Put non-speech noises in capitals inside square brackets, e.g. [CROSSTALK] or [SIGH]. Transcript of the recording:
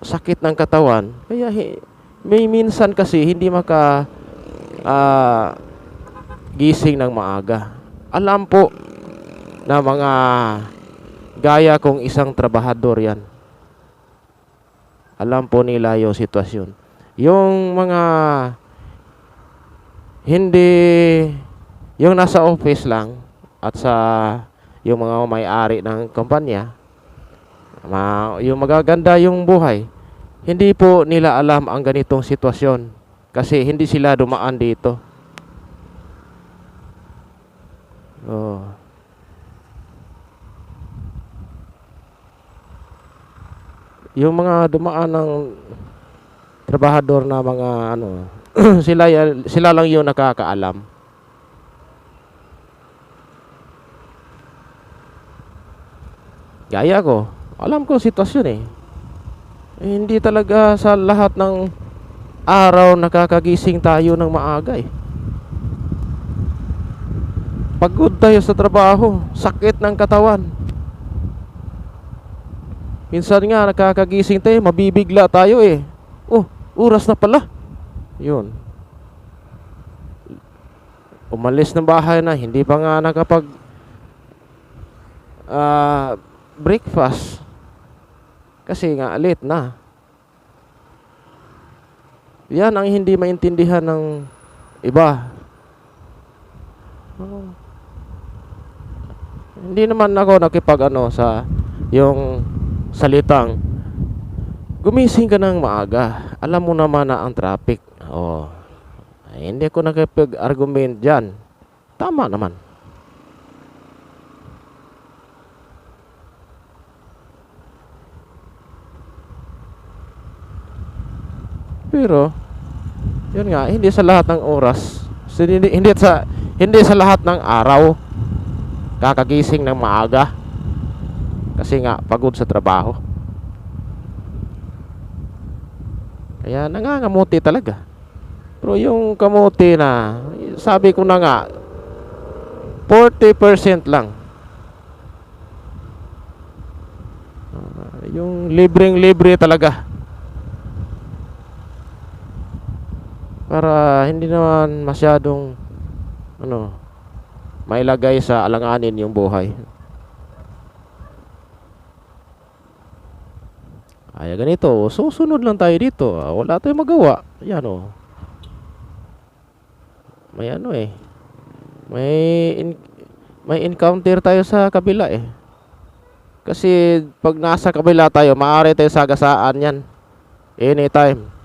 sakit ng katawan. Kaya may minsan kasi hindi maka ah, gising ng maaga. Alam po na mga gaya kong isang trabahador yan. Alam po nila yung sitwasyon. Yung mga hindi yung nasa office lang at sa yung mga may-ari ng kumpanya ma, yung magaganda yung buhay hindi po nila alam ang ganitong sitwasyon kasi hindi sila dumaan dito. Oh. yung mga dumaan ng trabahador na mga ano [CLEARS THROAT] sila sila lang yung nakakaalam. Gaya ko, alam ko sitwasyon eh. Eh, Hindi talaga sa lahat ng araw nakakagising tayo ng maaga eh. Pagod tayo sa trabaho, sakit ng katawan. Minsan nga nakakagising tayo, mabibigla tayo eh. Oh, oras na pala. Yun. Umalis ng bahay na, hindi pa nga nakapag ah breakfast. Kasi nga late na. Yan ang hindi maintindihan ng iba. Oh. Hindi naman ako nakipag ano sa yung salitang gumising ka ng maaga. Alam mo naman na ang traffic. Oh. Ay, hindi ako nakipag-argument dyan. Tama naman. Pero yun nga, hindi sa lahat ng oras, hindi, hindi sa hindi sa lahat ng araw kakagising ng maaga. Kasi nga pagod sa trabaho. Kaya nangangamuti talaga. Pero yung kamuti na, sabi ko na nga, 40% lang. Ah, yung libreng-libre talaga. Para hindi naman masyadong ano mailagay sa alanganin yung buhay. Kaya ganito, susunod lang tayo dito. Ah, Wala tayong magawa. Yan oh. May ano eh. May in- may encounter tayo sa kabila eh. Kasi pag nasa kabila tayo, maaari tayo sagasaan yan. Anytime.